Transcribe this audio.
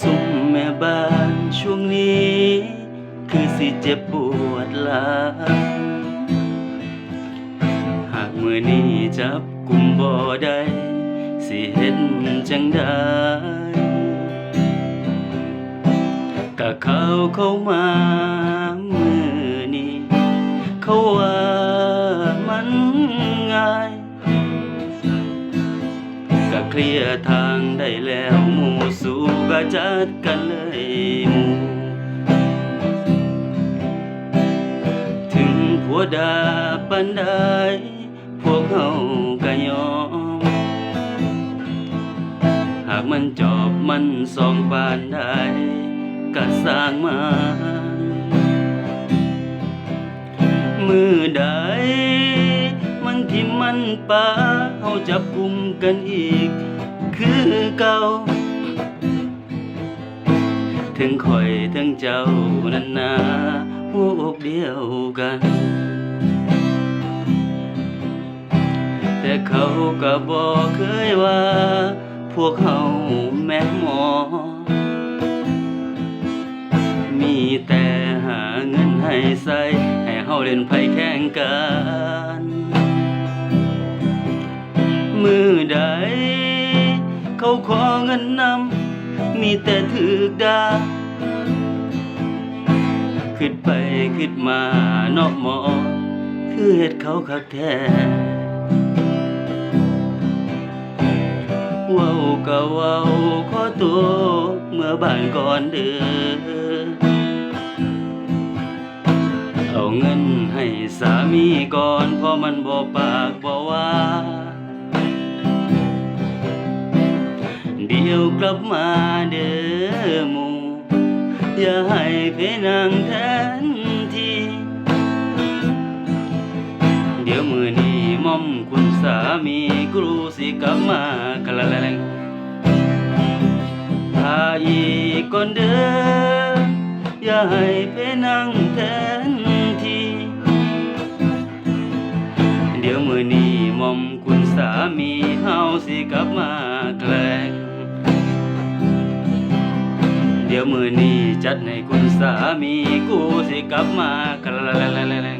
สุ่มแม่บ้านช่วงนี้ คือสิเจ็บปวดลังหากมือนี้จับกุมบ่อได้สิเห็นจังได้ก็เขาเข้ามามือนี้เขาว่ามันง่ายก็เคลียร์ทางได้แล้วมูส จัดกันเลยหมู่ถึงผัวดาปันใดพวกเขาก็ยอม หากมันจอบมันสองปานใดก็สร้างมามือใดมันทิมมันปาเฮาจับกุมกันอีก คือเก่า ถึงคอยถึงเจ้านั้นนาหัวอกเดียวกัน แต่เขาก็บอกเคยว่า พวกเขาแม่หมอ มีแต่หาเงินให้ใส่ให้เฮาเล่นไพ่แข่งกัน มือใดเขาขอเงินนำ มีแต่ถือกดาคิดไปคิดมาเนอกหมอ คือเฮ็ดเขาคักแท้ว้าวก็เว้าขอตัวเมื่อบ้านก่อนเด้อเอาเงินให้สามีก่อนเพราะมันบ่ปากบ่ว่า เดี๋ยวกลับมาเด้อหมูอย่าให้เพนังแทนทีเดี๋ยวมือนี้ม่อมคุณสามีกรูสิกลับมากะละละแลงถ้าอีกก่อนเด้ออย่าให้เพนังแทนทีเดี๋ยวมือนี้ม่อมคุณสามีเฮาสิกลับมาแกล้ง ดี๋ยวมือนี้จัดให้คุณสามีกูสิกลับมากะละละละละละ